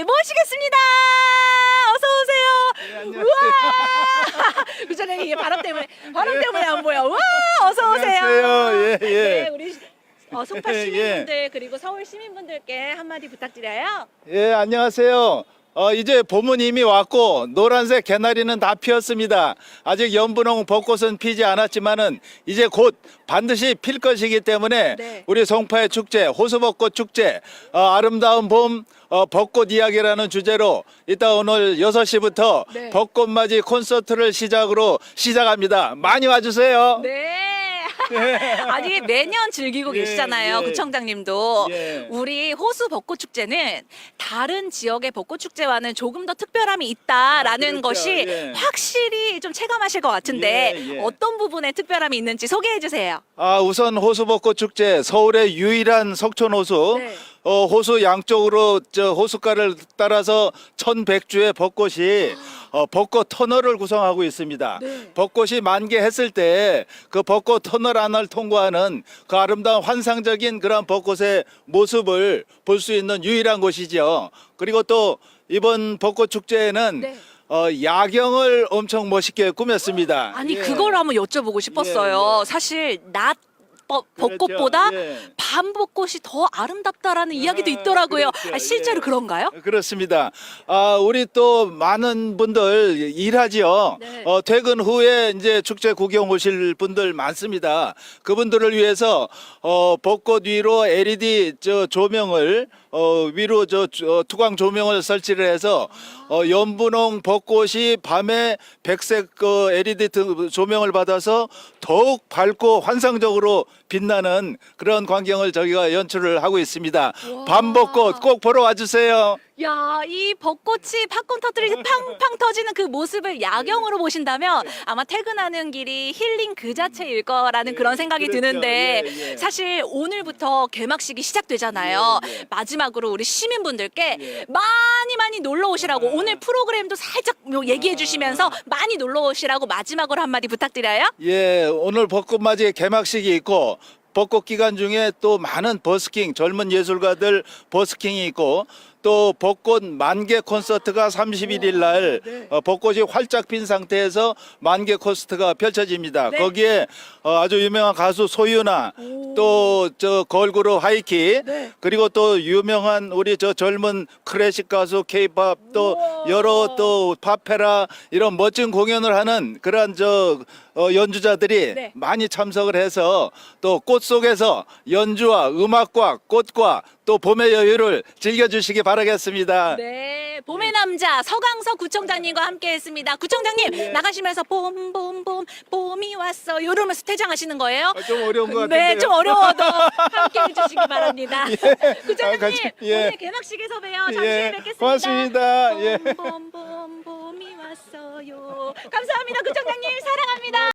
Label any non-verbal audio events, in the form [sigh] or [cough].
모시겠습니다. 어서 오세요. 네, 우와. 구청장님 [laughs] 이게 바람 때문에 바람 때문에 안 보여. 와 어서 오세요. 안녕하세요. 예, 예. 네 우리 어, 송파 예. 시민분들 그리고 서울 시민분들께 한마디 부탁드려요. 예, 안녕하세요. 어, 이제 봄은 이미 왔고 노란색 개나리는 다 피었습니다. 아직 연분홍 벚꽃은 피지 않았지만은 이제 곧 반드시 필 것이기 때문에 네. 우리 송파의 축제 호수벚꽃 축제 어, 아름다운 봄 어, 벚꽃 이야기라는 주제로 이따 오늘 6시부터 네. 벚꽃맞이 콘서트를 시작으로 시작합니다. 많이 와주세요. 네. [laughs] 아니 매년 즐기고 예, 계시잖아요, 예. 구청장님도. 예. 우리 호수 벚꽃 축제는 다른 지역의 벚꽃 축제와는 조금 더 특별함이 있다라는 그렇죠. 것이 예. 확실히 좀 체감하실 것 같은데 예, 예. 어떤 부분에 특별함이 있는지 소개해 주세요. 아, 우선 호수 벚꽃 축제 서울의 유일한 석촌 호수. 네. 어, 호수 양쪽으로 저 호숫가를 따라서 1100주의 벚꽃이 어, 벚꽃 터널을 구성하고 있습니다. 네. 벚꽃이 만개했을 때 그 벚꽃 터널 안을 통과하는 그 아름다운 환상적인 그런 벚꽃의 모습을 볼 수 있는 유일한 곳이죠. 그리고 또 이번 벚꽃 축제에는 네. 어, 야경을 엄청 멋있게 꾸몄습니다. 아니 예. 그걸 한번 여쭤보고 싶었어요. 예, 예. 사실 낮 벚- 그렇죠. 벚꽃보다 예. 밤 벚꽃이 더 아름답다라는 이야기도 있더라고요. 그렇죠. 아, 실제로 예. 그런가요? 그렇습니다. 아, 우리 또 많은 분들 일하지요. 네. 어, 퇴근 후에 이제 축제 구경 오실 분들 많습니다. 그분들을 위해서 어, 벚꽃 위로 LED 저 조명을 어, 위로 저 저 투광 조명을 설치를 해서 어, 연분홍 벚꽃이 밤에 백색 그 LED 등 조명을 받아서 더욱 밝고 환상적으로 빛나는 그런 광경을 저희가 연출을 하고 있습니다. 와. 밤 벚꽃 꼭 보러 와주세요. 야, 이 벚꽃이 팝콘 터뜨리듯 팡팡 터지는 그 모습을 야경으로 보신다면 아마 퇴근하는 길이 힐링 그 자체일 거라는 그런 생각이 그렇죠. 드는데 예, 예. 사실 오늘부터 개막식이 시작되잖아요. 예, 예. 마지막으로 우리 시민분들께 예. 많이 많이 놀러 오시라고 오늘 프로그램도 살짝 뭐 얘기해 주시면서 많이 놀러 오시라고 마지막으로 한마디 부탁드려요. 예, 오늘 벚꽃맞이 개막식이 있고 벚꽃 기간 중에 또 많은 버스킹 젊은 예술가들 버스킹이 있고 또 벚꽃 만개 콘서트가 31일 날 네. 어, 벚꽃이 활짝 핀 상태에서 만개 콘서트가 펼쳐집니다. 네. 거기에 어, 아주 유명한 가수 소유나 오. 또저 걸그룹 하이키 네. 그리고 또 유명한 우리 저 젊은 클래식 가수 케이팝 또 우와. 여러 또 파페라 이런 멋진 공연을 하는 그런 저 어, 연주자들이 네. 많이 참석을 해서 또 꽃 속에서 연주와 음악과 꽃과 또 봄의 여유를 즐겨주시기 바 라겠습니다. 네, 봄의 남자 서강석 구청장님과 함께했습니다. 구청장님 나가시면서 봄 봄 봄 봄이 왔어 이러면서 퇴장하시는 거예요? 아, 좀 어려운 것 네, 같은데요. 좀 어려워도 [laughs] 함께 해 주시기 바랍니다. 구청장님 아, 같이, 예. 오늘 개막식에서 봬요. 잠시 후에 예, 뵙겠습니다. 고맙습니다. 예. 봄 봄 봄 봄이 왔어요. 감사합니다, 구청장님 사랑합니다.